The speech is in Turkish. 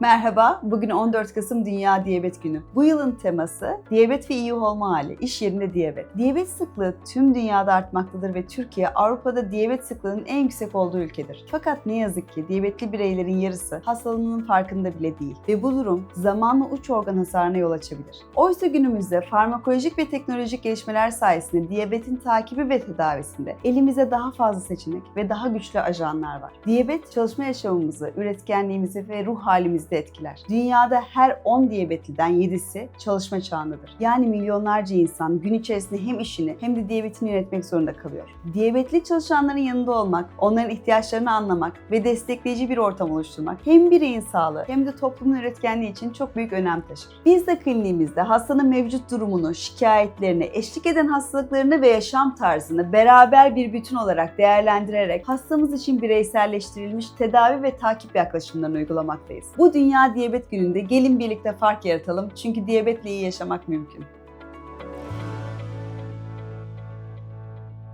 Merhaba, bugün 14 Kasım Dünya Diyabet Günü. Bu yılın teması diyabet ve iyi olma hali, iş yerinde diyabet. Diyabet sıklığı tüm dünyada artmaktadır ve Türkiye Avrupa'da diyabet sıklığının en yüksek olduğu ülkedir. Fakat ne yazık ki diyabetli bireylerin yarısı hastalığının farkında bile değil ve bu durum zamanla uç organ hasarına yol açabilir. Oysa günümüzde farmakolojik ve teknolojik gelişmeler sayesinde diyabetin takibi ve tedavisinde elimizde daha fazla seçenek ve daha güçlü ajanlar var. Diyabet çalışma yaşamımızı, üretkenliğimizi ve ruh halimizi de etkiler. Dünyada her 10 diyabetliden 7'si çalışma çağındadır. Yani milyonlarca insan gün içerisinde hem işini hem de diyabetini yönetmek zorunda kalıyor. Diyabetli çalışanların yanında olmak, onların ihtiyaçlarını anlamak ve destekleyici bir ortam oluşturmak hem bireyin sağlığı hem de toplumun üretkenliği için çok büyük önem taşır. Biz de kliniğimizde hastanın mevcut durumunu, şikayetlerini, eşlik eden hastalıklarını ve yaşam tarzını beraber bir bütün olarak değerlendirerek hastamız için bireyselleştirilmiş tedavi ve takip yaklaşımlarını uygulamaktayız. Bu Dünya Diyabet Günü'nde gelin birlikte fark yaratalım çünkü diyabetle iyi yaşamak mümkün.